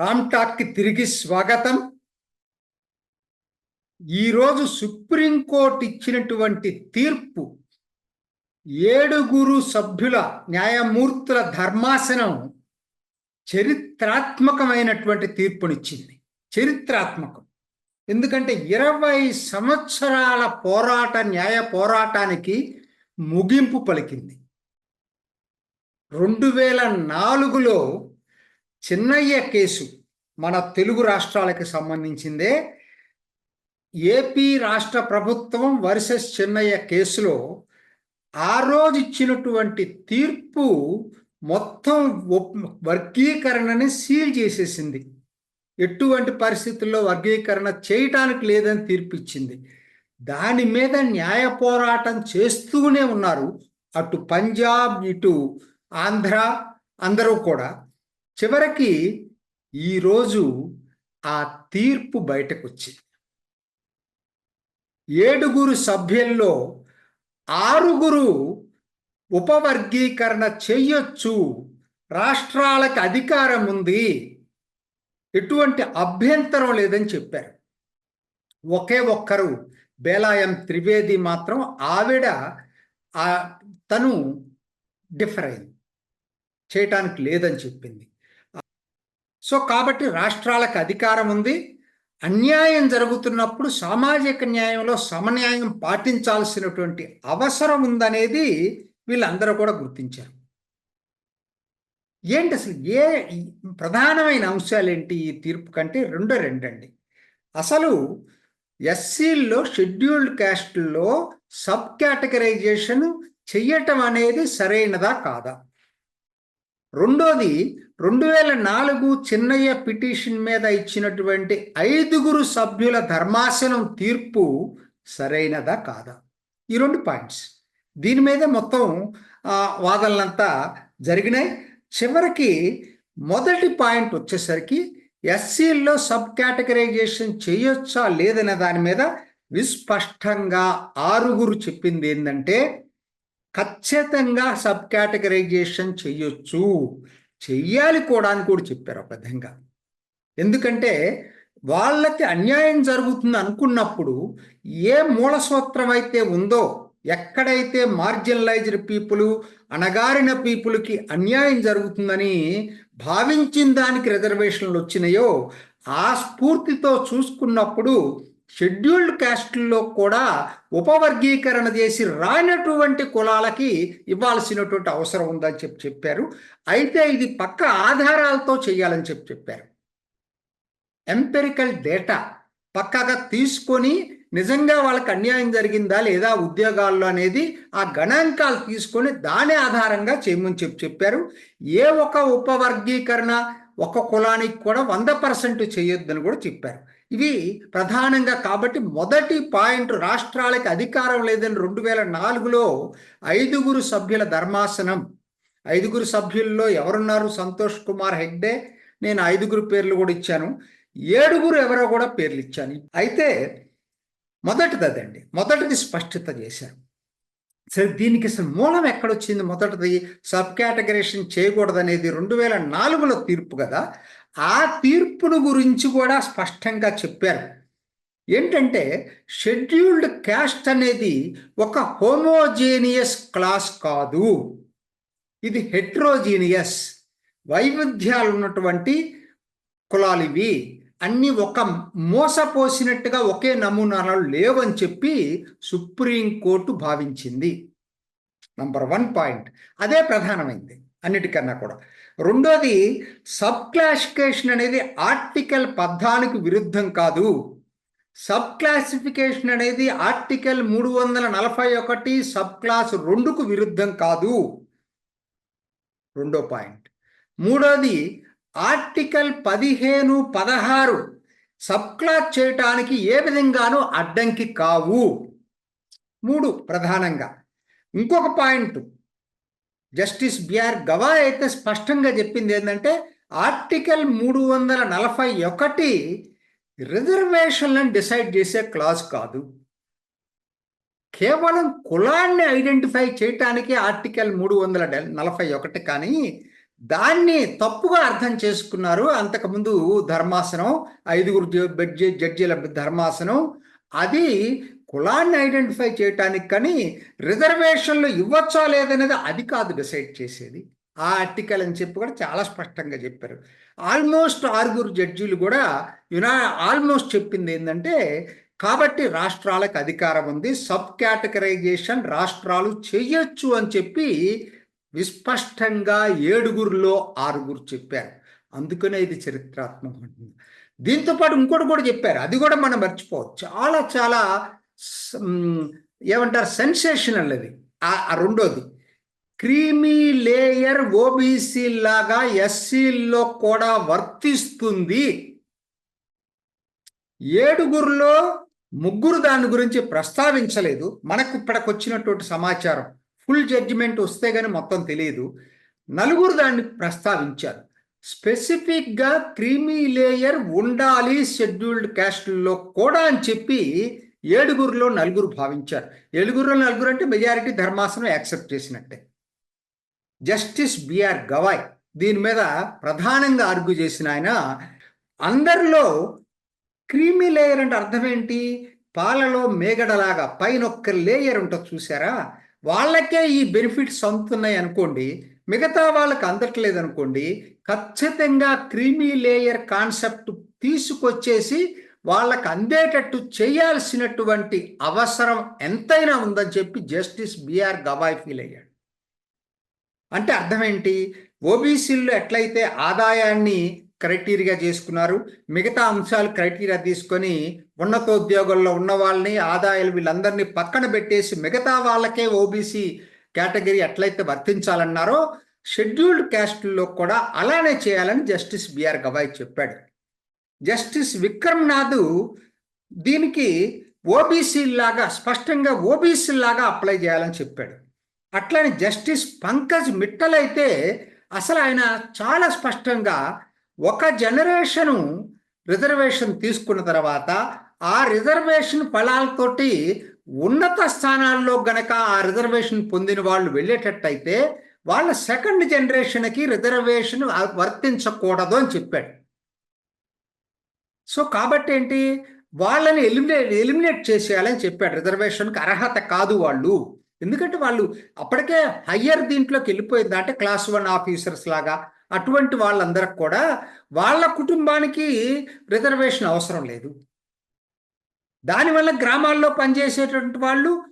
రామ్కి తిరిగి స్వాగతం. ఈరోజు సుప్రీంకోర్టు ఇచ్చినటువంటి తీర్పు ఏడుగురు సభ్యుల న్యాయమూర్తుల ధర్మాసనం చరిత్రాత్మకమైనటువంటి తీర్పునిచ్చింది. చరిత్రాత్మకం. ఎందుకంటే ఇరవై సంవత్సరాల పోరాట న్యాయ పోరాటానికి ముగింపు పలికింది. రెండు వేల నాలుగులో చిన్నయ్య కేసు మన తెలుగు రాష్ట్రాలకు సంబంధించిందే. ఏపీ రాష్ట్ర ప్రభుత్వం వర్సెస్ చిన్నయ్య కేసులో ఆ రోజు ఇచ్చినటువంటి తీర్పు మొత్తం వర్గీకరణని సీల్ చేసేసింది. ఎటువంటి పరిస్థితుల్లో వర్గీకరణ చేయటానికి లేదని తీర్పు ఇచ్చింది దాని మీద న్యాయ పోరాటం చేస్తూనే ఉన్నారు. అటు పంజాబ్ ఇటు ఆంధ్ర అందరూ కూడా. చివరికి ఈరోజు ఆ తీర్పు బయటకు వచ్చింది ఏడుగురు సభ్యుల్లో ఆరుగురు ఉపవర్గీకరణ చెయ్యొచ్చు రాష్ట్రాలకు అధికారం ఉంది. ఎటువంటి అభ్యంతరం లేదని చెప్పారు. ఒకే ఒక్కరు బేలాయం త్రివేది మాత్రం ఆవిడ తను డిఫర్ అయింది. చేయటానికి లేదని చెప్పింది. సో కాబట్టి రాష్ట్రాలకు అధికారం ఉంది. అన్యాయం జరుగుతున్నప్పుడు సామాజిక న్యాయంలో సమన్యాయం పాటించాల్సినటువంటి అవసరం ఉందనేది వీళ్ళందరూ కూడా గుర్తించారు. ఏంటి అసలు ఏ ప్రధానమైన అంశాలు ఏంటి ఈ తీర్పు కంటే రెండో రెండండి. అసలు ఎస్సీల్లో షెడ్యూల్డ్ క్యాస్ట్లో సబ్ కేటగరైజేషన్ చెయ్యటం అనేది సరైనదా కాదా? రెండోది రెండు వేల నాలుగు చిన్నయ్య పిటిషన్ మీద ఇచ్చినటువంటి ఐదుగురు సభ్యుల ధర్మాసనం తీర్పు సరైనదా కాదా? ఈ రెండు పాయింట్స్. దీని మీద మొత్తం వాదనలంతా జరిగినాయి. చివరికి మొదటి పాయింట్ వచ్చేసరికి ఎస్సీల్లో సబ్ కేటగరైజేషన్ చేయొచ్చా లేదనే దాని మీద విస్పష్టంగా ఆరుగురు చెప్పింది ఏంటంటే ఖచ్చితంగా సబ్ కేటగరైజేషన్ చేయొచ్చు. చెయ్యాలి కూడా అని కూడా చెప్పారు ఒక విధంగా. ఎందుకంటే వాళ్ళకి అన్యాయం జరుగుతుంది అనుకున్నప్పుడు ఏ మూల సూత్రం అయితే ఉందో ఎక్కడైతే మార్జినలైజ్డ్ పీపుల్ అణగారిన పీపుల్కి అన్యాయం జరుగుతుందని భావించిన దానికి రిజర్వేషన్లు వచ్చినాయో ఆ స్ఫూర్తితో చూసుకున్నప్పుడు షెడ్యూల్డ్ క్యాస్టుల్లో కూడా ఉపవర్గీకరణ చేసి రానటువంటి కులాలకి ఇవ్వాల్సినటువంటి అవసరం ఉందని చెప్పి చెప్పారు. అయితే ఇది పక్క ఆధారాలతో చేయాలని చెప్పి చెప్పారు. ఎంపెరికల్ డేటా పక్కగా తీసుకొని నిజంగా వాళ్ళకి అన్యాయం జరిగిందా లేదా ఉద్యోగాల్లో అనేది ఆ గణాంకాలు తీసుకొని దాని ఆధారంగా చేయమని చెప్పి చెప్పారు. ఏ ఒక ఉపవర్గీకరణ ఒక కులానికి కూడా వంద పర్సెంట్ చేయొద్దని కూడా చెప్పారు. ఇవి ప్రధానంగా కాబట్టి మొదటి పాయింట్ రాష్ట్రాలకి అధికారం లేదని రెండు వేల నాలుగులో ఐదుగురు సభ్యుల ధర్మాసనం. ఐదుగురు సభ్యుల్లో ఎవరున్నారు? సంతోష్ కుమార్ హెగ్డే. నేను ఐదుగురు పేర్లు కూడా ఇచ్చాను. ఏడుగురు ఎవరో కూడా పేర్లు ఇచ్చాను. అయితే మొదటిది అదండి మొదటిది స్పష్టత చేశారు. సరే దీనికి అసలు మూలం ఎక్కడొచ్చింది? మొదటిది సబ్ కేటగరేషన్ చేయకూడదు అనేది రెండు వేల నాలుగులో తీర్పు కదా? ఆ తీర్పును గురించి కూడా స్పష్టంగా చెప్పారు. ఏంటంటే షెడ్యూల్డ్ క్యాస్ట్ అనేది ఒక హోమోజేనియస్ క్లాస్ కాదు. ఇది హెట్రోజీనియస్. వైవిధ్యాలు ఉన్నటువంటి కులాలు ఇవి అన్ని ఒక మోసపోసినట్టుగా ఒకే నమూనాలు లేవని చెప్పి సుప్రీంకోర్టు భావించింది. నంబర్ వన్ పాయింట్ అదే ప్రధానమైంది అన్నిటికన్నా కూడా. రెండోది సబ్ క్లాసిఫికేషన్ అనేది ఆర్టికల్ పద్నాలుగు విరుద్ధం కాదు. సబ్ క్లాసిఫికేషన్ అనేది ఆర్టికల్ మూడు వందల నలభై ఒకటి సబ్ క్లాస్ రెండుకు విరుద్ధం కాదు. రెండో పాయింట్ మూడోది ఆర్టికల్ పదిహేను పదహారు సబ్క్లాస్ చేయటానికి ఏ విధంగానూ అడ్డంకి కావు. మూడు ప్రధానంగా. ఇంకొక పాయింట్. జస్టిస్ బిఆర్ గవా అయితే స్పష్టంగా చెప్పింది ఏంటంటే ఆర్టికల్ మూడు వందల నలభై ఒకటి రిజర్వేషన్లను డిసైడ్ చేసే క్లాజ్ కాదు. కేవలం కులాన్ని ఐడెంటిఫై చేయటానికి ఆర్టికల్ మూడు వందల నలభై ఒకటి కానీ దాన్ని తప్పుగా అర్థం చేసుకున్నారు. అంతకుముందు ధర్మాసనం ఐదుగురు జడ్జి జడ్జీల ధర్మాసనం అది కులాన్ని ఐడెంటిఫై చేయటానికి కానీ రిజర్వేషన్లు ఇవ్వచ్చా లేదనేది అది కాదు డిసైడ్ చేసేది. ఆ ఆర్టికల్ అని చెప్పి కూడా చాలా స్పష్టంగా చెప్పారు. ఆల్మోస్ట్ ఆరుగురు జడ్జీలు కూడా యునా ఆల్మోస్ట్ చెప్పింది ఏంటంటే కాబట్టి రాష్ట్రాలకు అధికారం ఉంది సబ్ కేటగరైజేషన్ రాష్ట్రాలు చేయొచ్చు అని చెప్పి విస్పష్టంగా ఏడుగురిలో ఆరుగురు చెప్పారు. అందుకనే ఇది చరిత్రాత్మకం దీంతో పాటు ఇంకోటి కూడా చెప్పారు. అది కూడా మనం మర్చిపోవచ్చు చాలా చాలా ఏమంటారు? సెన్సేషనల్ అది. ఆ రెండోది. క్రీమీ లేయర్ ఓబీసీ లాగా ఎస్సీల్లో కూడా వర్తిస్తుంది. ఏడుగురిలో ముగ్గురు దాని గురించి ప్రస్తావించలేదు. మనకు ఇప్పటికి వచ్చినటువంటి సమాచారం. ఫుల్ జడ్జిమెంట్ వస్తే కానీ మొత్తం తెలియదు నలుగురు దాన్ని ప్రస్తావించారు. స్పెసిఫిక్గా క్రీమీ లేయర్ ఉండాలి షెడ్యూల్డ్ క్యాస్ట్లో కూడా అని చెప్పి ఏడుగురులో నలుగురు భావించారు. ఏడుగురులో నలుగురు అంటే మెజారిటీ ధర్మాసనం యాక్సెప్ట్ చేసినట్టే. జస్టిస్ బిఆర్ గవాయ్ దీని మీద ప్రధానంగా ఆర్గ్యూ చేసిన ఆయన అందరిలో క్రీమీ లేయర్ అంటే అర్థం ఏంటి? పాలలో మేగడలాగా పైన ఒక్క లేయర్ ఉంటుంది చూసారా? వాళ్ళకే ఈ బెనిఫిట్స్ అందుతున్నాయి అనుకోండి మిగతా వాళ్ళకి అందట్లేదు అనుకోండి ఖచ్చితంగా క్రీమీ లేయర్ కాన్సెప్ట్ తీసుకొచ్చేసి వాళ్ళకి అందేటట్టు చేయాల్సినటువంటి అవసరం ఎంతైనా ఉందని చెప్పి జస్టిస్ బిఆర్ గవాయ్ ఫీల్ అయ్యాడు. అంటే అర్థం ఏంటి? ఓబీసీల్లో ఎట్లయితే ఆదాయాన్ని క్రైటీరియా చేసుకున్నారు. మిగతా అంశాలు క్రైటీరియా తీసుకొని ఉన్నతోద్యోగంలో ఉన్న వాళ్ళని ఆదాయాలు వీళ్ళందరినీ పక్కన పెట్టేసి మిగతా వాళ్ళకే ఓబీసీ కేటగిరీ ఎట్లయితే వర్తించాలన్నారో షెడ్యూల్డ్ క్యాస్టుల్లో కూడా అలానే చేయాలని జస్టిస్ బిఆర్ గవాయ్ చెప్పాడు. జస్టిస్ విక్రమ్నాథ్ దీనికి ఓబీసీ లాగా స్పష్టంగా ఓబీసీ లాగా అప్లై చేయాలని చెప్పాడు. అట్లని జస్టిస్ పంకజ్ మిట్టల్ అయితే అసలు ఆయన చాలా స్పష్టంగా ఒక జనరేషను రిజర్వేషన్ తీసుకున్న తర్వాత ఆ రిజర్వేషన్ ఫలాలతోటి ఉన్నత స్థానాల్లో గనక ఆ రిజర్వేషన్ పొందిన వాళ్ళు వెళ్ళేటట్టయితే వాళ్ళ సెకండ్ జనరేషన్కి రిజర్వేషన్ వర్తించకూడదు అని చెప్పాడు. సో కాబట్టి ఏంటి? వాళ్ళని ఎలిమినేట్ ఎలిమినేట్ చేసేయాలని చెప్పాడు. రిజర్వేషన్కి అర్హత కాదు వాళ్ళు. ఎందుకంటే వాళ్ళు అప్పటికే హయ్యర్ దీంట్లోకి వెళ్ళిపోయింది అంటే క్లాస్ వన్ ఆఫీసర్స్ లాగా? అటువంటి వాళ్ళందరికి కూడా వాళ్ళ కుటుంబానికి రిజర్వేషన్ అవసరం లేదు. దానివల్ల గ్రామాల్లో పనిచేసేటువంటి వాళ్ళు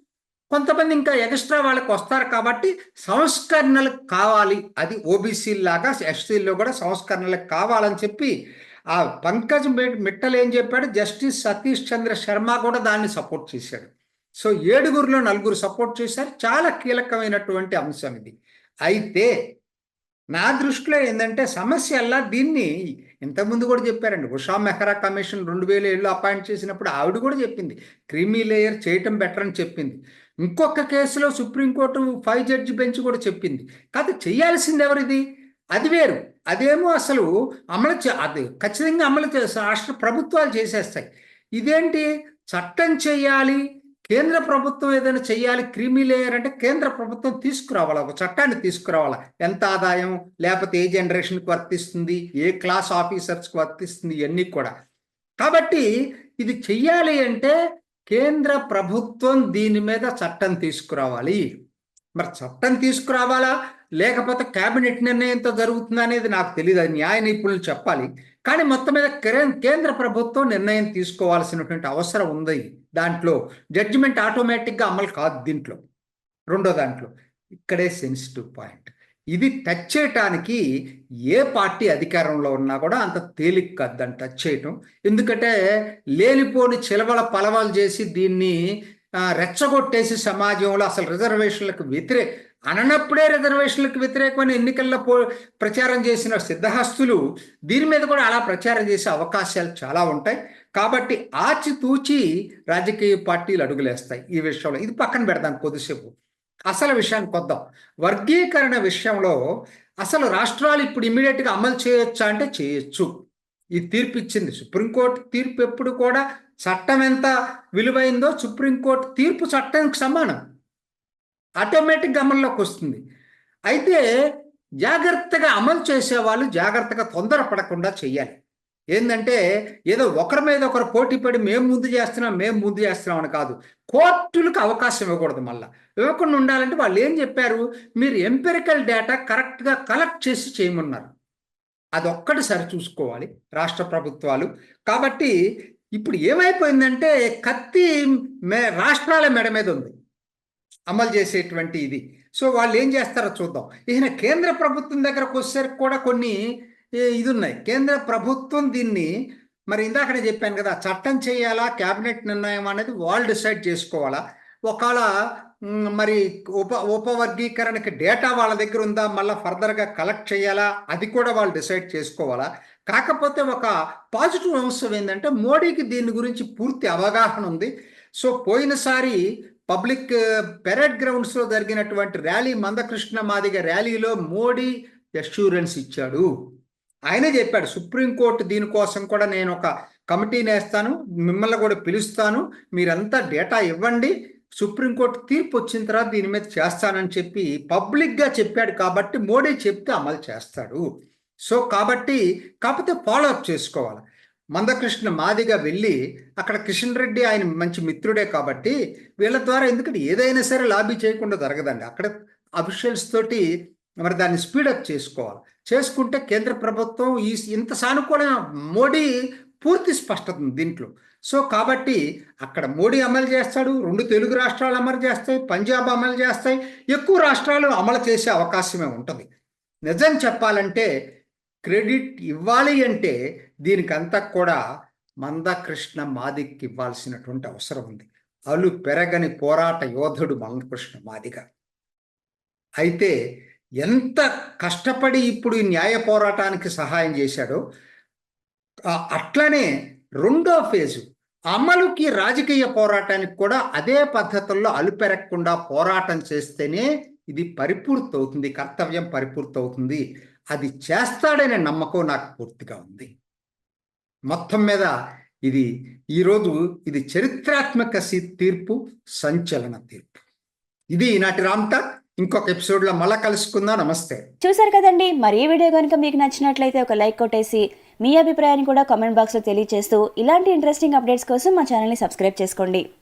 కొంతమంది ఇంకా ఎక్స్ట్రా వాళ్ళకి వస్తారు కాబట్టి సంస్కరణలు కావాలి. అది ఓబీసీ లాగా ఎస్సీల్లో కూడా సంస్కరణలకు కావాలని చెప్పి ఆ పంకజ్ మిట్టల్ ఏం చెప్పాడు? జస్టిస్ సతీష్ చంద్ర శర్మ కూడా దాన్ని సపోర్ట్ చేశాడు. సో ఏడుగురిలో నలుగురు సపోర్ట్ చేశారు. చాలా కీలకమైనటువంటి అంశం ఇది. అయితే నా దృష్టిలో ఏంటంటే సమస్య అలా దీన్ని ఇంతకుముందు కూడా చెప్పారండి. ఉషా మెహ్రా కమిషన్ రెండు వేల ఏళ్ళు అపాయింట్ చేసినప్పుడు ఆవిడ కూడా చెప్పింది. క్రీమీ లేయర్ చేయటం బెటర్ అని చెప్పింది. ఇంకొక కేసులో సుప్రీంకోర్టు ఫైవ్ జడ్జి బెంచ్ కూడా చెప్పింది. కాదు చేయాల్సింది ఎవరిది? అది వేరు. అదేమో అసలు అమలు అది ఖచ్చితంగా అమలు రాష్ట్ర ప్రభుత్వాలు చేసేస్తాయి. ఇదేంటి? చట్టం చేయాలి కేంద్ర ప్రభుత్వం ఏదైనా చేయాలి క్రిమి లేయర్ అంటే కేంద్ర ప్రభుత్వం తీసుకురావాలా ఒక చట్టాన్ని తీసుకురావాలా? ఎంత ఆదాయం? లేకపోతే ఏ జనరేషన్కి వర్తిస్తుంది? ఏ క్లాస్ ఆఫీసర్స్కి వర్తిస్తుంది? ఇవన్నీ కూడా. కాబట్టి ఇది చెయ్యాలి అంటే కేంద్ర ప్రభుత్వం దీని మీద చట్టం తీసుకురావాలి. మరి చట్టం తీసుకురావాలా? లేకపోతే కేబినెట్ నిర్ణయంతో జరుగుతుందా అనేది నాకు తెలియదు న్యాయ నిపుణులు చెప్పాలి. కానీ మొత్తం మీద కేంద్ర ప్రభుత్వం నిర్ణయం తీసుకోవాల్సినటువంటి అవసరం ఉంది దాంట్లో. జడ్జిమెంట్ ఆటోమేటిక్గా అమలు కాదు దీంట్లో. రెండో దాంట్లో. ఇక్కడే సెన్సిటివ్ పాయింట్ ఇది టచ్ చేయటానికి ఏ పార్టీ అధికారంలో ఉన్నా కూడా అంత తేలిక కాదు దాన్ని టచ్ చేయటం. ఎందుకంటే లేనిపోని చిలవల పలవలు చేసి దీన్ని రెచ్చగొట్టేసి సమాజంలో అసలు రిజర్వేషన్లకు వ్యతిరేక అననప్పుడే రిజర్వేషన్లకు వ్యతిరేకమైన ఎన్నికల్లో పో ప్రచారం చేసిన సిద్ధహస్తులు దీని మీద కూడా అలా ప్రచారం చేసే అవకాశాలు చాలా ఉంటాయి. కాబట్టి ఆచితూచి రాజకీయ పార్టీలు అడుగులేస్తాయి ఈ విషయంలో. ఇది పక్కన పెడదాం కొద్దిసేపు. అసలు విషయానికి వద్దాం. వర్గీకరణ విషయంలో అసలు రాష్ట్రాలు ఇప్పుడు ఇమ్మీడియట్గా అమలు చేయొచ్చా అంటే చేయొచ్చు. ఈ తీర్పు ఇచ్చింది సుప్రీంకోర్టు తీర్పు ఎప్పుడు కూడా చట్టం ఎంత విలువైందో సుప్రీంకోర్టు తీర్పు చట్టానికి సమానం. ఆటోమేటిక్ అమల్లోకి వస్తుంది. అయితే జాగ్రత్తగా అమలు చేసే వాళ్ళు జాగ్రత్తగా తొందరపడకుండా చేయాలి. ఏంటంటే ఏదో ఒకరి మీద ఒకరు పోటీ పడి మేము ముందు చేస్తున్నాం మేము ముందు చేస్తున్నాం అని కాదు. కోర్టులకు అవకాశం ఇవ్వకూడదు మళ్ళీ. ఇవ్వకుండా ఉండాలంటే వాళ్ళు ఏం చెప్పారు? మీరు ఎంపెరికల్ డేటా కరెక్ట్గా కలెక్ట్ చేసి చేయమన్నారు. అది ఒక్కటి సరి చూసుకోవాలి రాష్ట్ర ప్రభుత్వాలు. కాబట్టి ఇప్పుడు ఏమైపోయిందంటే కత్తి మే రాష్ట్రాల మెడ మీద ఉంది. అమలు చేసేటువంటి ఇది. సో వాళ్ళు ఏం చేస్తారో చూద్దాం. ఈయన కేంద్ర ప్రభుత్వం దగ్గరకు వచ్చేసరికి కూడా కొన్ని ఇది ఉన్నాయి కేంద్ర ప్రభుత్వం దీన్ని మరి ఇందాక నేను చెప్పాను కదా చట్టం చేయాలా క్యాబినెట్ నిర్ణయం అనేది వాళ్ళు డిసైడ్ చేసుకోవాలా? ఒకవేళ మరి ఉప ఉపవర్గీకరణకి డేటా వాళ్ళ దగ్గర ఉందా? మళ్ళీ ఫర్దర్గా కలెక్ట్ చేయాలా? అది కూడా వాళ్ళు డిసైడ్ చేసుకోవాలా? కాకపోతే ఒక పాజిటివ్ అంశం ఏంటంటే మోడీకి దీని గురించి పూర్తి అవగాహన ఉంది. సో పోయినసారి పబ్లిక్ పెరేడ్ గ్రౌండ్స్లో జరిగినటువంటి ర్యాలీ మందకృష్ణ మాదిగ ర్యాలీలో మోడీ అష్యూరెన్స్ ఇచ్చాడు. ఆయనే చెప్పాడు సుప్రీంకోర్టు దీనికోసం కూడా నేను ఒక కమిటీని వేస్తాను మిమ్మల్ని కూడా పిలుస్తాను మీరంతా డేటా ఇవ్వండి సుప్రీంకోర్టు తీర్పు వచ్చిన తర్వాత దీని మీద చేస్తానని చెప్పి పబ్లిక్గా చెప్పాడు కాబట్టి మోడీ చెప్తే అమలు చేస్తాడు. సో కాబట్టి కాకపోతే ఫాలో అప్ చేసుకోవాలి. మందకృష్ణ మాదిగా వెళ్ళి అక్కడ కిషన్ రెడ్డి ఆయన మంచి మిత్రుడే కాబట్టి వీళ్ళ ద్వారా ఎందుకంటే ఏదైనా సరే లాబీ చేయకుండా జరగదండి. అక్కడ అఫీషియల్స్ తోటి మరి దాన్ని స్పీడప్ చేసుకోవాలి. చేసుకుంటే కేంద్ర ప్రభుత్వం ఈ ఇంత సానుకూలమైన మోడీ పూర్తి స్పష్టత ఉంది దీంట్లో. సో కాబట్టి అక్కడ మోడీ అమలు చేస్తాడు రెండు తెలుగు రాష్ట్రాలు అమలు చేస్తాయి పంజాబ్ అమలు చేస్తాయి ఎక్కువ రాష్ట్రాలు అమలు చేసే అవకాశమే ఉంటుంది. నిజం చెప్పాలంటే క్రెడిట్ ఇవ్వాలి అంటే దీనికంతా కూడా మందకృష్ణ మాదిక్ ఇవ్వాల్సినటువంటి అవసరం ఉంది. అలు పెరగని పోరాట యోధుడు మందకృష్ణ మాదిగ. అయితే ఎంత కష్టపడి ఇప్పుడు ఈ న్యాయ పోరాటానికి సహాయం చేశాడో అట్లనే రెండో ఫేజు అమలుకి రాజకీయ పోరాటానికి కూడా అదే పద్ధతుల్లో అలుపెరగకుండా పోరాటం చేస్తేనే ఇది పరిపూర్తి అవుతుంది కర్తవ్యం పరిపూర్తి అవుతుంది అది చేస్తాడనే నమ్మకం నాకు పూర్తిగా ఉంది. మొత్తం మీద ఇది ఈరోజు ఇది చరిత్రాత్మక తీర్పు సంచలన తీర్పు. ఇది ఈనాటి రామ్తా ఇంకొక ఎపిసోడ్లో మళ్ళా కలుసుకుందాం. నమస్తే. చూసారు కదండి. మరి ఈ వీడియో కనుక మీకు నచ్చినట్లయితే ఒక లైక్ కొట్టేసి మీ అభిప్రాయాన్ని కూడా కామెంట్ బాక్స్లో తెలియజేస్తూ ఇలాంటి ఇంట్రెస్టింగ్ అప్డేట్స్ కోసం మా ఛానల్ని సబ్స్క్రైబ్ చేసుకోండి.